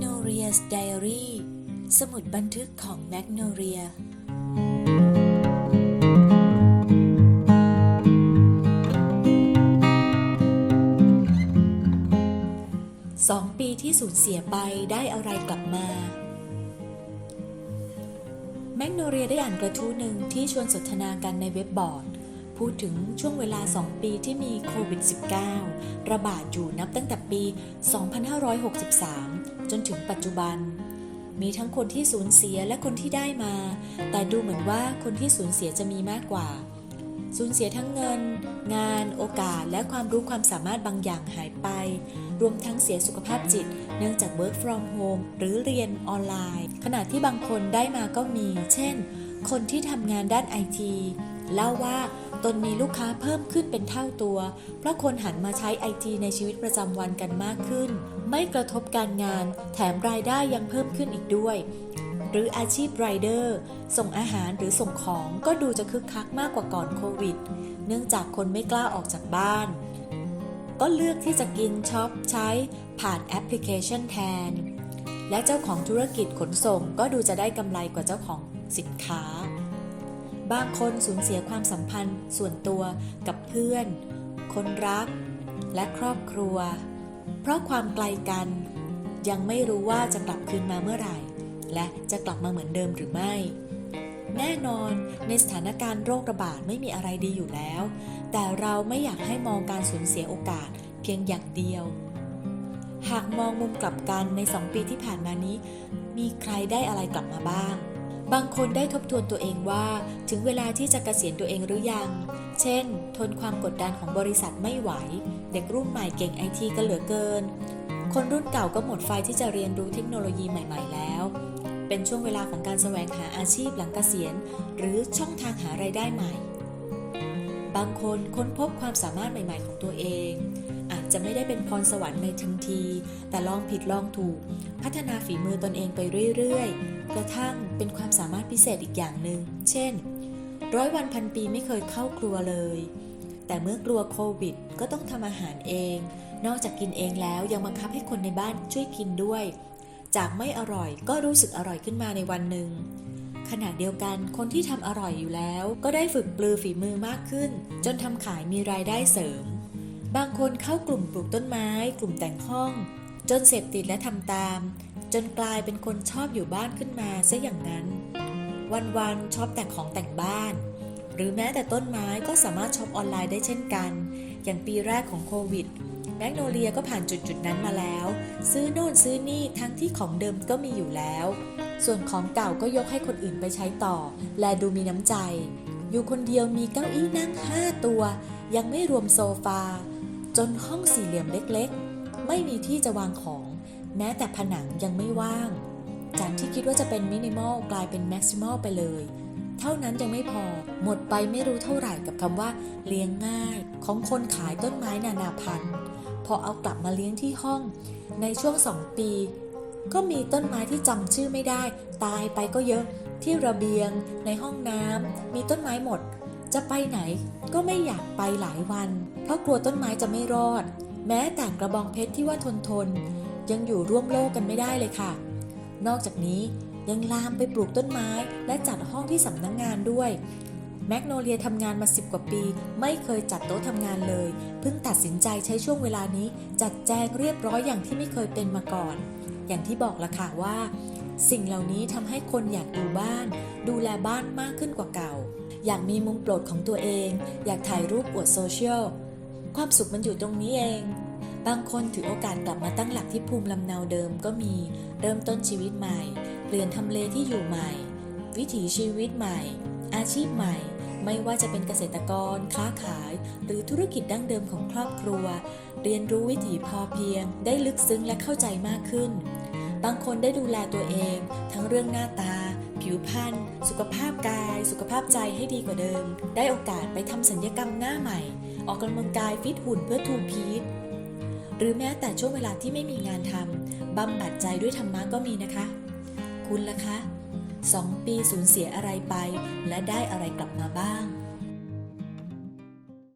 Magnolia's Diary สมุดบันทึกของ Magnolia สองปีที่สูญเสียไปได้อะไรกลับมา แมกโนเรียได้อ่านกระทู้หนึ่งที่ชวนสนทนากันในเว็บบอร์ด พูดถึงช่วงเวลา 2 ปีที่มีโควิด -19 ระบาดอยู่นับตั้งแต่ปี 2563 จนถึงปัจจุบัน มีทั้งคนที่สูญเสียและคนที่ได้มา แต่ดูเหมือนว่าคนที่สูญเสียจะมีมากกว่า สูญเสียทั้งเงิน งาน โอกาส และความรู้ความสามารถบางอย่างหายไป รวมทั้งเสียสุขภาพจิต เนื่องจาก work from home หรือเรียนออนไลน์ ขณะที่บางคนได้มาก็มี เช่น คนที่ทำงานด้านไอที เล่าว่าตนมีลูกค้าเพิ่มขึ้นเป็นเท่าตัว เพราะคนหันมาใช้ไอทีในชีวิตประจำวันกันมากขึ้น ไม่กระทบการงาน แถมรายได้ยังเพิ่มขึ้นอีกด้วย หรืออาชีพไรเดอร์ ส่งอาหารหรือส่งของก็ดูจะคึกคักมากกว่าก่อนโควิด เนื่องจากคนไม่กล้าออกจากบ้าน ก็เลือกที่จะกินช็อปใช้ผ่านแอปพลิเคชันแทน และเจ้าของธุรกิจขนส่งก็ดูจะได้กำไรกว่าเจ้าของสินค้า บางคนสูญเสียความสัมพันธ์ส่วนตัวกับเพื่อน คนรัก และครอบครัว เพราะความไกลกัน ยังไม่รู้ว่าจะกลับคืนมาเมื่อไหร่ และจะกลับมาเหมือนเดิมหรือไม่ แน่นอนในสถานการณ์โรคระบาดไม่มีอะไรดีอยู่แล้ว แต่เราไม่อยากให้มองการสูญเสียโอกาสเพียงอย่างเดียว หากมองมุมกลับกันในสองปีที่ผ่านมานี้ มีใครได้อะไรกลับมาบ้าง บางคนได้ทบทวนตัวเองว่า ถึงเวลาที่จะเกษียณตัวเองหรือยัง เช่น ทนความกดดันของบริษัทไม่ไหว เด็กรุ่นใหม่เก่งไอทีกันเหลือเกิน คนรุ่นเก่าก็หมดไฟที่จะเรียนรู้เทคโนโลยีใหม่ ๆ แล้ว เป็นช่วงเวลาของการแสวงหาอาชีพหลังเกษียณ หรือช่องทางหารายได้ใหม่ บางคนค้นพบความสามารถใหม่ ๆ ของตัวเอง จะไม่ได้เป็นพรสวรรค์ในทันที แต่ลองผิดลองถูก พัฒนาฝีมือตนเองไปเรื่อยๆ กระทั่งเป็นความสามารถพิเศษอีกอย่างหนึ่ง เช่น ร้อยวันพันปีไม่เคยเข้าครัวเลย แต่เมื่อกลัวโควิด ก็ต้องทำอาหารเอง นอกจากกินเองแล้วยังบังคับให้คนในบ้านช่วยกินด้วย จากไม่อร่อยก็รู้สึกอร่อยขึ้นมาในวันหนึ่งขณะเดียวกันคนที่ทำอร่อยอยู่แล้ว ก็ได้ฝึกปลือฝีมือมากขึ้น จนทำขายมีรายได้เสริม บางคนเข้ากลุ่มปลูกต้นไม้ กลุ่มแต่งห้อง จนเสพติดและทำตาม จนกลายเป็นคนชอบอยู่บ้านขึ้นมาซะอย่างนั้น วันๆชอบแต่งของแต่งบ้าน หรือแม้แต่ต้นไม้ก็สามารถช็อปออนไลน์ได้เช่นกัน อย่างปีแรกของโควิดแมกโนเลียก็ผ่านจุดจุดๆนั้นมาแล้ว ซื้อโน่นซื้อนี่ทั้งที่ของเดิมก็มีอยู่แล้ว ส่วนของเก่าก็ยกให้คนอื่นไปใช้ต่อ และดูมีน้ำใจ อยู่คนเดียวมีเก้าอี้นั่ง 5 ตัว ยังไม่รวมโซฟา นห้องสี่เหลี่ยมเล็กๆ ไม่มีที่จะวางของ แม้แต่ผนังยังไม่ว่าง จากที่คิดว่าจะเป็นมินิมอลกลายเป็นแม็กซิมอลไปเลย เท่านั้นยังไม่พอหมดไปไม่รู้เท่าไหร่กับคำว่าเลี้ยงง่ายของคนขายต้นไม้นานาพันธุ์พอเอากลับมาเลี้ยงที่ห้อง ในช่วงสองปี ก็มีต้นไม้ที่จำชื่อไม่ได้ ตายไปก็เยอะที่ระเบียง ในห้องน้ำมีต้นไม้หมด จะไปไหนก็ไม่อยากไปหลายวัน เพราะกลัวต้นไม้จะไม่รอด แม้แต่กระบองเพชรที่ว่าทนทน ยังอยู่ร่วมโลกกันไม่ได้เลยค่ะ นอกจากนี้ยังลามไปปลูกต้นไม้และจัดห้องที่สำนักงงานด้วย แมกโนเลียทำงานมา 10 กว่าปี ไม่เคยจัดโต๊ะทำงานเลย เพิ่งตัดสินใจใช้ช่วงเวลานี้ จัดแจงเรียบร้อยอย่างที่ไม่เคยเป็นมาก่อน อย่างที่บอกละค่ะว่า สิ่งเหล่านี้ทำให้คนอยากดูบ้าน ดูแลบ้านมากขึ้นกว่าเก่า อยากมีมุมโปรดของตัวเอง อยากถ่ายรูปอวดโซเชียล ความสุขมันอยู่ตรงนี้เอง บางคนถือโอกาสกลับมาตั้งหลักที่ภูมิลำเนาเดิมก็มี เริ่มต้นชีวิตใหม่ เปลี่ยนทำเลที่อยู่ใหม่ วิถีชีวิตใหม่ อาชีพใหม่ ไม่ว่าจะเป็นเกษตรกร ค้าขาย หรือธุรกิจดั้งเดิมของครอบครัว เรียนรู้วิถีพอเพียง ได้ลึกซึ้งและเข้าใจมากขึ้น บางคนได้ดูแลตัวเอง ทั้งเรื่องหน้าตา ผิวพรรณสุขภาพกาย สุขภาพใจให้ดีกว่าเดิม ได้โอกาสไปทำสัญญกรรมหน้าใหม่ ออกกำลังกายฟิตหุ่นเพื่อทูพีทหรือแม้แต่ช่วงเวลาที่ไม่มีงานทำบำบัดใจด้วยธรรมะก็มีนะคะ คุณล่ะคะสองปีสูญเสียอะไรไป และได้อะไรกลับมาบ้าง